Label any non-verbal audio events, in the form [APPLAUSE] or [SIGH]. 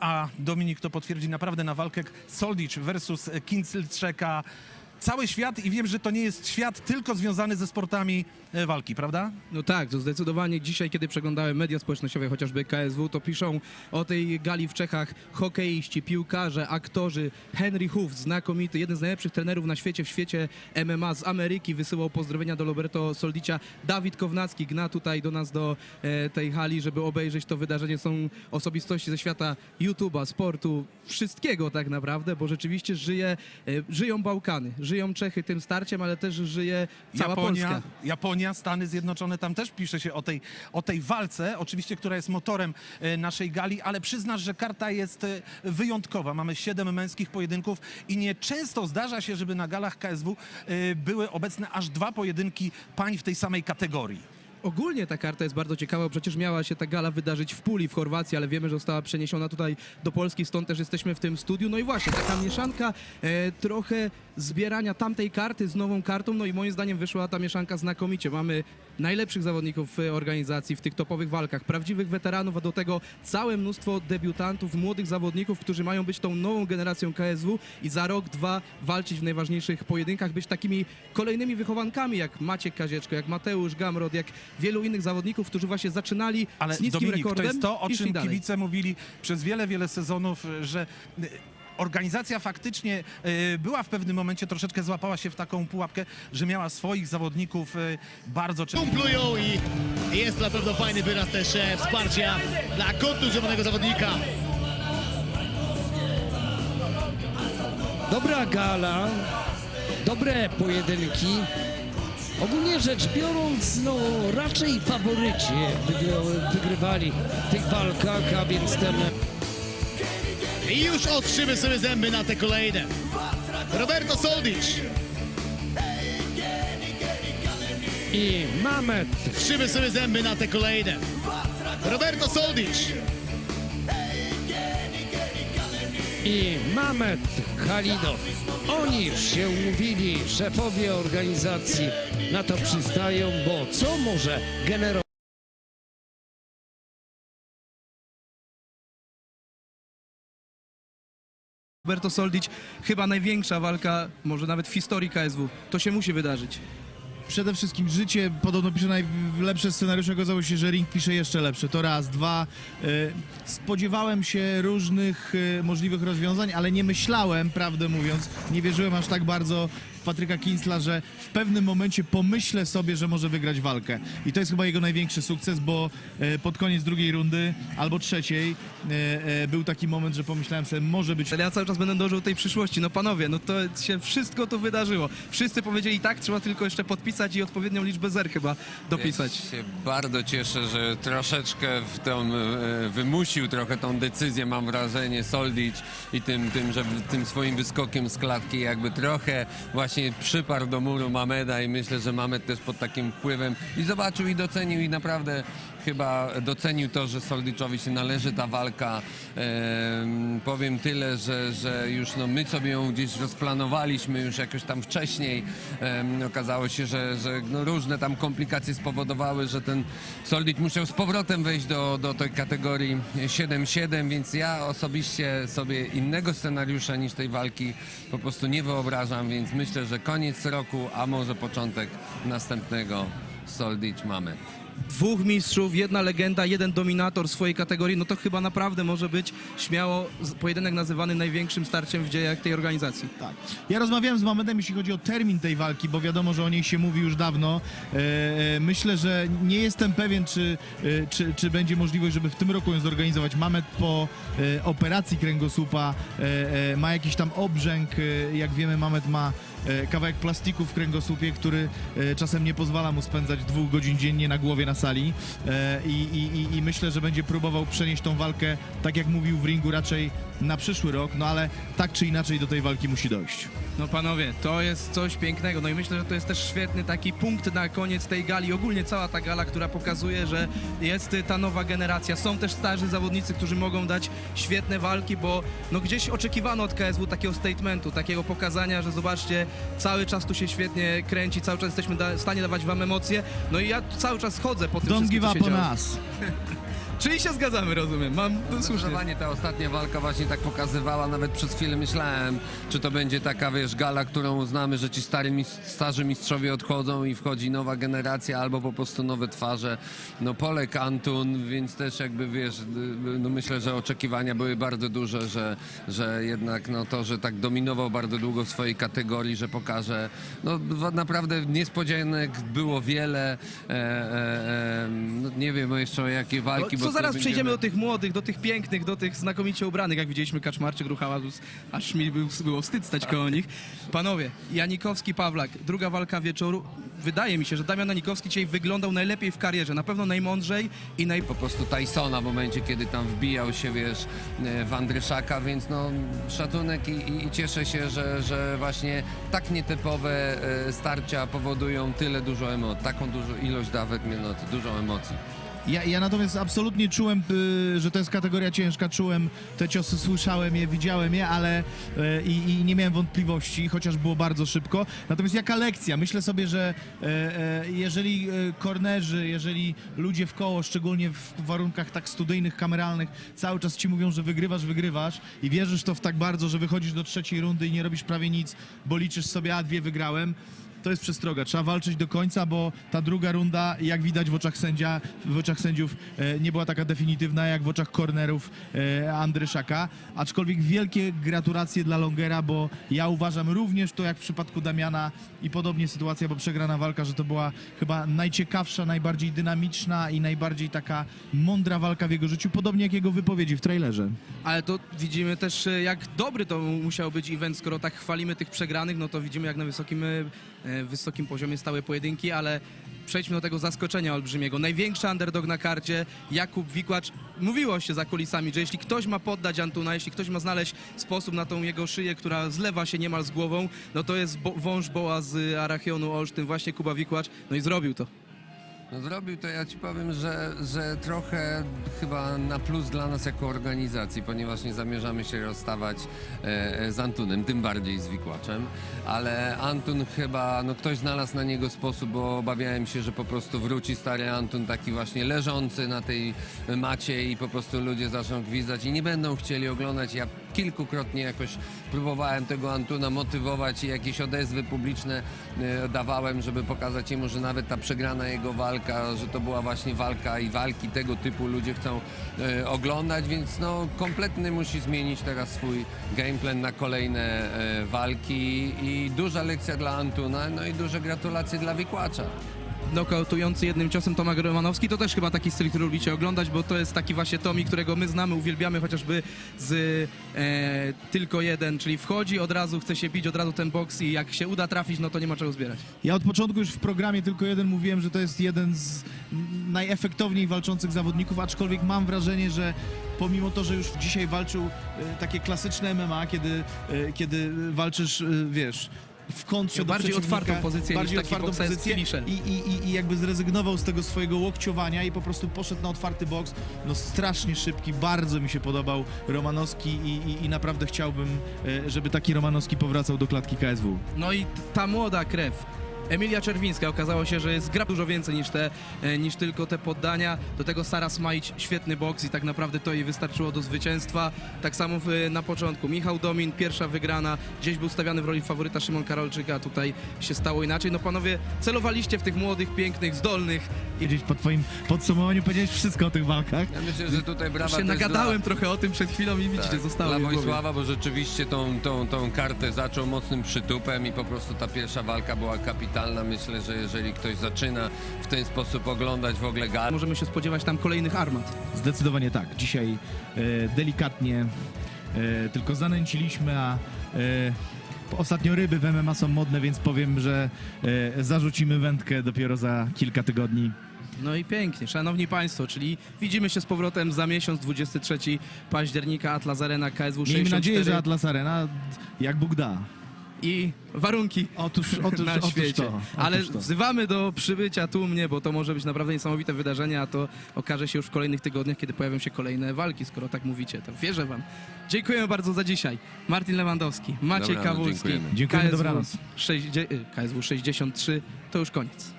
a Dominik to potwierdzi naprawdę na walkę Soldic versus Kincelczeka. Cały świat i wiem, że to nie jest świat tylko związany ze sportami e, walki, prawda? No tak, to zdecydowanie dzisiaj, kiedy przeglądałem media społecznościowe, chociażby KSW, to piszą o tej gali w Czechach hokeiści, piłkarze, aktorzy. Henry Hoof, znakomity, jeden z najlepszych trenerów na świecie, w świecie MMA z Ameryki, wysyłał pozdrowienia do Roberto Soldicia. Dawid Kownacki gna tutaj do nas, do e, tej hali, żeby obejrzeć to wydarzenie. Są osobistości ze świata YouTube'a, sportu, wszystkiego tak naprawdę, bo rzeczywiście żyje, e, żyją Bałkany, żyją Czechy tym starciem, ale też żyje cała Japonia, Polska. Japonia, Stany Zjednoczone, tam też pisze się o tej, o tej walce, oczywiście, która jest motorem e, naszej gali, ale przyznasz, że karta jest e, wyjątkowa. Mamy siedem męskich pojedynków i nieczęsto zdarza się, żeby na galach KSW e, były obecne aż dwa pojedynki pań w tej samej kategorii. Ogólnie ta karta jest bardzo ciekawa, bo przecież miała się ta gala wydarzyć w Puli w Chorwacji, ale wiemy, że została przeniesiona tutaj do Polski, stąd też jesteśmy w tym studiu. No i właśnie, taka mieszanka e, trochę zbierania tamtej karty z nową kartą, no i moim zdaniem wyszła ta mieszanka znakomicie. Mamy najlepszych zawodników w organizacji, w tych topowych walkach, prawdziwych weteranów, a do tego całe mnóstwo debiutantów, młodych zawodników, którzy mają być tą nową generacją KSW i za rok, dwa walczyć w najważniejszych pojedynkach, być takimi kolejnymi wychowankami, jak Maciek Kazieczko, jak Mateusz Gamrod, jak wielu innych zawodników, którzy właśnie zaczynali Ale z niskim Dominik, rekordem to jest to, o czym kibice mówili przez wiele, wiele sezonów, że y, organizacja faktycznie y, była w pewnym momencie, troszeczkę złapała się w taką pułapkę, że miała swoich zawodników y, bardzo często. kumplują i jest to na pewno fajny wyraz też e, wsparcia dla kontuzjowanego zawodnika. Dobra gala, dobre pojedynki. Ogólnie rzecz biorąc, no raczej faworyci wygry- wygrywali w tych walkach, a więc ten I już otrzymy sobie zęby na te kolejne. Roberto Soldic i Mamet trzymy sobie zęby na te kolejne. Roberto Soldic i Mamet Halidow. Oni się umówili, szefowie organizacji na to przystają, bo co może generować Roberto Soldic, chyba największa walka, może nawet w historii KSW. To się musi wydarzyć. Przede wszystkim życie, podobno pisze najlepsze scenariusze, okazało się, że Ring pisze jeszcze lepsze. To raz. Dwa, e, spodziewałem się różnych e, możliwych rozwiązań, ale nie myślałem, prawdę mówiąc, nie wierzyłem aż tak bardzo w Patryka Kinsla, że w pewnym momencie pomyślę sobie, że może wygrać walkę. I to jest chyba jego największy sukces, bo e, pod koniec drugiej rundy albo trzeciej był taki moment, że pomyślałem sobie, może być Ale ja cały czas będę dążył tej przyszłości. No panowie, no to się wszystko tu wydarzyło. Wszyscy powiedzieli tak, trzeba tylko jeszcze podpisać i odpowiednią liczbę zer chyba dopisać. Ja się bardzo cieszę, że troszeczkę w tą, e, wymusił trochę tą decyzję, mam wrażenie, Soldic i tym, tym, że tym swoim wyskokiem z klatki jakby trochę właśnie przyparł do muru Mameda i myślę, że Mamed też pod takim wpływem i zobaczył i docenił i naprawdę chyba docenił to, że Soldiczowi się należy ta walka. Em, powiem tyle, że, że już no, my sobie ją gdzieś rozplanowaliśmy już jakoś tam wcześniej. Em, okazało się, że, że no, różne tam komplikacje spowodowały, że ten Soldic musiał z powrotem wejść do, do tej kategorii 7-7, więc ja osobiście sobie innego scenariusza niż tej walki po prostu nie wyobrażam, więc myślę, że koniec roku, a może początek następnego Soldic mamy. Dwóch mistrzów, jedna legenda, jeden dominator swojej kategorii, no to chyba naprawdę może być śmiało pojedynek nazywany największym starciem w dziejach tej organizacji. Tak. Ja rozmawiałem z Mamedem, jeśli chodzi o termin tej walki, bo wiadomo, że o niej się mówi już dawno. E, e, myślę, że nie jestem pewien, czy, e, czy, czy będzie możliwość, żeby w tym roku ją zorganizować. Mamed po operacji kręgosłupa ma jakiś tam obrzęk. Jak wiemy, Mamed ma kawałek plastiku w kręgosłupie, który e, czasem nie pozwala mu spędzać dwóch godzin dziennie na głowie na sali. E, i, i, i- myślę, że będzie próbował przenieść tą walkę, tak jak mówił w ringu, raczej na przyszły rok, no ale tak czy inaczej do tej walki musi dojść. No panowie, to jest coś pięknego. No i myślę, że to jest też świetny taki punkt na koniec tej gali. Ogólnie cała ta gala, która pokazuje, że jest ta nowa generacja. Są też starzy zawodnicy, którzy mogą dać świetne walki, bo no gdzieś oczekiwano od KSW takiego statementu, takiego pokazania, że zobaczcie, cały czas tu się świetnie kręci, cały czas jesteśmy da- w stanie dawać wam emocje. No i ja cały czas chodzę po tym Don't wszystkim, give co up się on us. [LAUGHS] Czyli się zgadzamy, rozumiem. Mam no, słusznie. Zdecydowanie ta ostatnia walka właśnie tak pokazywała, nawet przez chwilę myślałem, czy to będzie taka, wiesz, gala, którą uznamy, że ci stary, starzy mistrzowie odchodzą i wchodzi nowa generacja, albo po prostu nowe twarze. No Polek, Antun, więc też jakby, wiesz, no myślę, że oczekiwania były bardzo duże, że, że jednak no to, że tak dominował bardzo długo w swojej kategorii, że pokaże, no naprawdę niespodzianek było wiele, e, e, e, no, nie wiem jeszcze o jakie walki, No, bo co zaraz przejdziemy do tych młodych, do tych pięknych, do tych znakomicie ubranych, jak widzieliśmy Kaczmarczyk, Ruchałazus, aż mi był, było wstyd stać koło nich. Panowie, Janikowski, Pawlak, druga walka wieczoru. Wydaje mi się, że Damian Janikowski dzisiaj wyglądał najlepiej w karierze, na pewno najmądrzej i naj... po prostu Tysona w momencie, kiedy tam wbijał się, wiesz, e, w Andryszaka, więc no szacunek i, i, i cieszę się, że, że właśnie tak nietypowe e, starcia powodują tyle dużo emocji, taką dużą ilość dawek, no, dużo emocji. Ja, ja natomiast absolutnie czułem, y, że to jest kategoria ciężka, czułem te ciosy, słyszałem je, widziałem je, ale y, i, nie miałem wątpliwości, chociaż było bardzo szybko. Natomiast jaka lekcja? Myślę sobie, że e, e, jeżeli e, kornerzy, jeżeli ludzie w koło, szczególnie w warunkach tak studyjnych, kameralnych, cały czas ci mówią, że wygrywasz, wygrywasz i wierzysz to w tak bardzo, że wychodzisz do trzeciej rundy i nie robisz prawie nic, bo liczysz sobie, a dwie wygrałem, to jest przestroga. Trzeba walczyć do końca, bo ta druga runda, jak widać w oczach sędzia, w oczach sędziów, e, nie była taka definitywna jak w oczach kornerów e, Andryszaka. Aczkolwiek wielkie gratulacje dla Longera, bo ja uważam również to jak w przypadku Damiana i podobnie sytuacja, bo przegrana walka, że to była chyba najciekawsza, najbardziej dynamiczna i najbardziej taka mądra walka w jego życiu, podobnie jak jego wypowiedzi w trailerze. Ale to widzimy też, e, jak dobry to musiał być event, skoro tak chwalimy tych przegranych, no to widzimy, jak na wysokim, wysokim poziomie stały pojedynki, ale przejdźmy do tego zaskoczenia olbrzymiego. Największy underdog na karcie, Jakub Wikłacz. Mówiło się za kulisami, że jeśli ktoś ma poddać Antuna, jeśli ktoś ma znaleźć sposób na tą jego szyję, która zlewa się niemal z głową, no to jest bo wąż boła z Arachionu Olsztyn, właśnie Kuba Wikłacz, no i zrobił to. No zrobił to, ja ci powiem, że, że trochę chyba na plus dla nas jako organizacji, ponieważ nie zamierzamy się rozstawać e, e, z Antunem, tym bardziej z Wikłaczem, ale Antun chyba, no ktoś znalazł na niego sposób, bo obawiałem się, że po prostu wróci stary Antun taki właśnie leżący na tej macie i po prostu ludzie zaczną gwizdać i nie będą chcieli oglądać. Ja kilkukrotnie jakoś próbowałem tego Antuna motywować i jakieś odezwy publiczne e, dawałem, żeby pokazać jemu, że nawet ta przegrana jego walka, że to była właśnie walka i walki tego typu ludzie chcą e, oglądać, więc no kompletny musi zmienić teraz swój gameplan na kolejne e, walki i duża lekcja dla Antuna, no i duże gratulacje dla Wikłacza. Nokautujący jednym ciosem Tomek Romanowski. To też chyba taki styl, który lubicie oglądać, bo to jest taki właśnie Tomi, którego my znamy, uwielbiamy chociażby z e, tylko jeden, czyli wchodzi, od razu chce się bić, od razu ten boks i jak się uda trafić, no to nie ma czego zbierać. Ja od początku już w programie tylko jeden mówiłem, że to jest jeden z najefektowniej walczących zawodników, aczkolwiek mam wrażenie, że pomimo to, że już dzisiaj walczył e, takie klasyczne MMA, kiedy, e, kiedy walczysz, e, wiesz, w kontrze Miał do bardziej otwartą pozycję bardziej niż taki otwartą pozycję i, i, i, i jakby zrezygnował z tego swojego łokciowania i po prostu poszedł na otwarty boks. No strasznie szybki, bardzo mi się podobał Romanowski i, i, i naprawdę chciałbym, e, żeby taki Romanowski powracał do klatki KSW. No i ta młoda krew. Emilia Czerwińska okazało się, że jest gra dużo więcej niż, te, e, niż tylko te poddania. Do tego Sara Smajć, świetny boks i tak naprawdę to jej wystarczyło do zwycięstwa. Tak samo w, na początku. Michał Domin, pierwsza wygrana. Gdzieś był stawiany w roli faworyta Szymon Karolczyk, a tutaj się stało inaczej. No panowie, celowaliście w tych młodych, pięknych, zdolnych. I Gdzieś po twoim podsumowaniu powiedziałeś wszystko o tych walkach. Ja myślę, że tutaj brawa się też nagadałem dla... trochę o tym przed chwilą i widzicie, zostało Dla. Wojsława, bo rzeczywiście tą, tą, tą kartę zaczął mocnym przytupem i po prostu ta pierwsza walka była kapitalna. Myślę, że jeżeli ktoś zaczyna w ten sposób oglądać w ogóle galę, Możemy się spodziewać tam kolejnych armat. Zdecydowanie tak. Dzisiaj e, delikatnie e, tylko zanęciliśmy, a e, ostatnio ryby w MMA są modne, więc powiem, że e, zarzucimy wędkę dopiero za kilka tygodni. No i pięknie. Szanowni Państwo, czyli widzimy się z powrotem za miesiąc, 23 października, Atlas Arena, KSW 64. Miejmy nadzieję, że Atlas Arena jak Bóg da. I warunki Otóż, [LAUGHS] otóż, na otóż świecie. to. Ale otóż to. wzywamy do przybycia tu mnie, bo to może być naprawdę niesamowite wydarzenie, a to okaże się już w kolejnych tygodniach, kiedy pojawią się kolejne walki, skoro tak mówicie. To wierzę Wam. Dziękujemy bardzo za dzisiaj. Martin Lewandowski, Maciej Dobranoc, Kawulski, dziękujemy. Dziękujemy, KSW, dobranoc. 60, KSW 63. To już koniec.